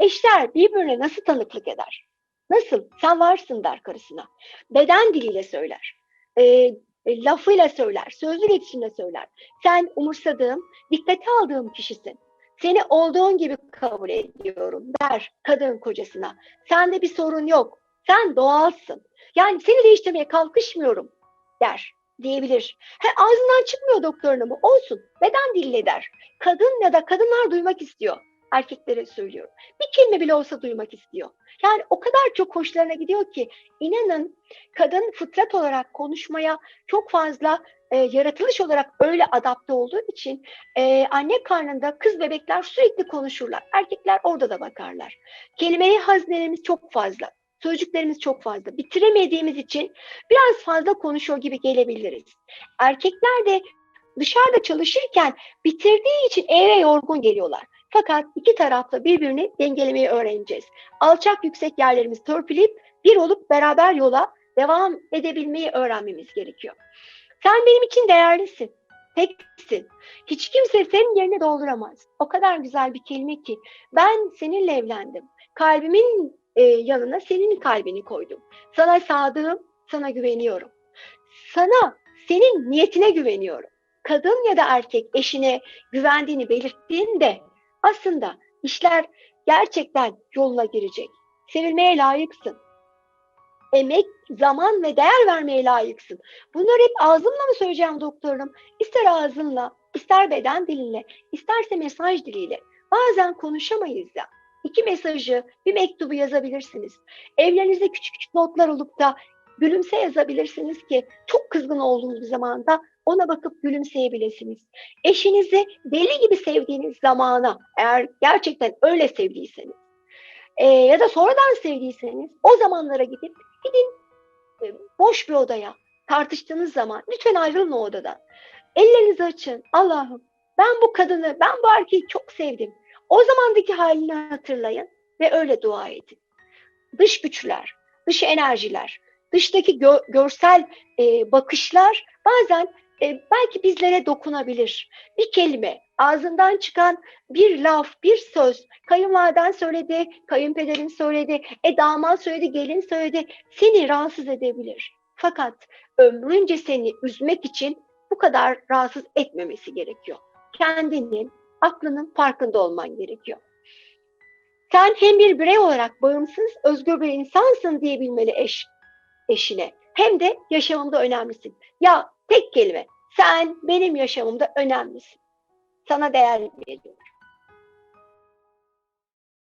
Eşler birbirine nasıl tanıklık eder? Nasıl? Sen varsın der karısına. Beden diliyle söyler. E, e, lafıyla söyler, sözlü iletişimle söyler. Sen umursadığım, dikkate aldığım kişisin. Seni olduğun gibi kabul ediyorum der kadın kocasına. Sende bir sorun yok. Sen doğalsın. Yani seni değiştirmeye kalkışmıyorum der diyebilir. He, ağzından çıkmıyor doktorun ama olsun. Beden diliyle der. Kadın ya da kadınlar duymak istiyor. Erkeklere söylüyorum. Bir kelime bile olsa duymak istiyor. Yani o kadar çok hoşlarına gidiyor ki inanın kadın fıtrat olarak konuşmaya çok fazla e, yaratılış olarak öyle adapte olduğu için e, anne karnında kız bebekler sürekli konuşurlar. Erkekler orada da bakarlar. Kelimeyi haznelerimiz çok fazla. Sözcüklerimiz çok fazla. Bitiremediğimiz için biraz fazla konuşuyor gibi gelebiliriz. Erkekler de dışarıda çalışırken bitirdiği için eve yorgun geliyorlar. Fakat iki tarafta birbirini dengelemeyi öğreneceğiz. Alçak yüksek yerlerimizi törpüleyip bir olup beraber yola devam edebilmeyi öğrenmemiz gerekiyor. Sen benim için değerlisin. Teksin. Hiç kimse senin yerini dolduramaz. O kadar güzel bir kelime ki. Ben seninle evlendim. Kalbimin e, yanına senin kalbini koydum. Sana sadığım, sana güveniyorum. Sana, senin niyetine güveniyorum. Kadın ya da erkek eşine güvendiğini belirttiğinde aslında işler gerçekten yoluna girecek. Sevilmeye layıksın. Emek, zaman ve değer vermeye layıksın. Bunları hep ağzımla mı söyleyeceğim doktorum? İster ağzınla, ister beden dilinle, isterse mesaj diliyle. Bazen konuşamayız ya. İki mesajı, bir mektubu yazabilirsiniz. Evlerinizde küçük küçük notlar olup da gülümse yazabilirsiniz ki çok kızgın olduğunuz bir zamanda ona bakıp gülümseyebilirsiniz. Eşinizi deli gibi sevdiğiniz zamana eğer gerçekten öyle sevdiyseniz e, ya da sonradan sevdiyseniz o zamanlara gidip gidin e, boş bir odaya tartıştığınız zaman lütfen ayrılın o odadan. Ellerinizi açın. Allah'ım ben bu kadını, ben bu erkeği çok sevdim. O zamandaki halini hatırlayın ve öyle dua edin. Dış güçler, dış enerjiler, dıştaki gö görsel e, bakışlar bazen e, belki bizlere dokunabilir. Bir kelime, ağzından çıkan bir laf, bir söz, kayınvaliden söyledi, kayınpederin söyledi, e damat söyledi, gelin söyledi, seni rahatsız edebilir. Fakat ömrünce seni üzmek için bu kadar rahatsız etmemesi gerekiyor. Kendinin, aklının farkında olman gerekiyor. Sen hem bir birey olarak bağımsız, özgür bir insansın diyebilmeli eş, eşine. Hem de yaşamımda önemlisin. Ya tek kelime, sen benim yaşamımda önemlisin. Sana değer veriyorum.